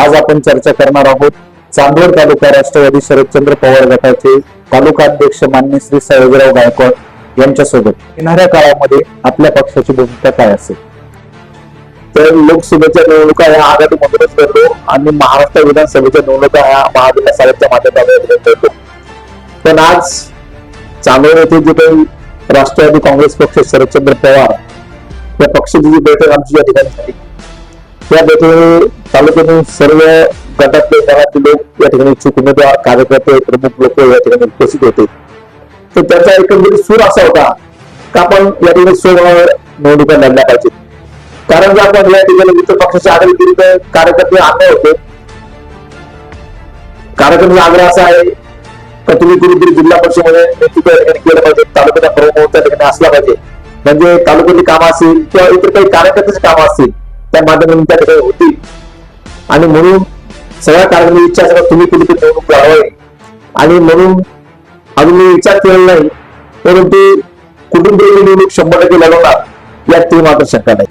आज आपण चर्चा करणार आहोत चांदवड तालुका राष्ट्रवादी शरदचंद्र पवार गटाचे तालुका अध्यक्ष मान्य श्री साहेबराव गायकवाड यांच्यासोबत. येणाऱ्या काळामध्ये आपल्या पक्षाची भूमिका काय असेल? तर लोकसभेच्या निवडणुका ह्या आघाडीमधूनच करतो आणि महाराष्ट्र विधानसभेच्या निवडणुका ह्या महाविकास आघाडीच्या माध्यमातून करतो पण आज चांदवड येथे जे काही राष्ट्रवादी काँग्रेस पक्ष शरदचंद्र पवार या पक्षाची जी बैठक आमची या ठिकाणी झाली. त्या बैठकी तालुक्यातील सर्व गटातले घरातले लोक या ठिकाणी इच्छुक उमेदवार कार्यकर्ते प्रमुख लोक या ठिकाणी उपस्थित होते. तर त्याचा एकंदरीत सूर असा होता का आपण या ठिकाणी सोमवार निवडणुका लढल्या पाहिजेत. कारण जर आपण या ठिकाणी मित्र पक्षाच्या आग्रह केली तर कार्यकर्ते आग्रह होते कार्यकर्त्यांचा आग्रह असा आहे का तुम्ही कुठेतरी जिल्हा परिषदेमध्ये नेतृत्व या ठिकाणी केलं पाहिजे तालुक्याचा प्रमुख त्या ठिकाणी असला पाहिजे. म्हणजे तालुक्याची कामं असतील किंवा इतर काही कार्यकर्त्याची कामं असतील त्या माध्यमातून त्या ठिकाणी होतील. आणि म्हणून सगळ्या कारणांनी इच्छा सगळं तुम्ही कुठेतरी निवडणूक लढवावी. आणि म्हणून अजून मी विचार केलेला नाही परंतु कुटुंबीय निवडणूक शंभर टक्के लढवणार यात ते मात्र शंका नाही.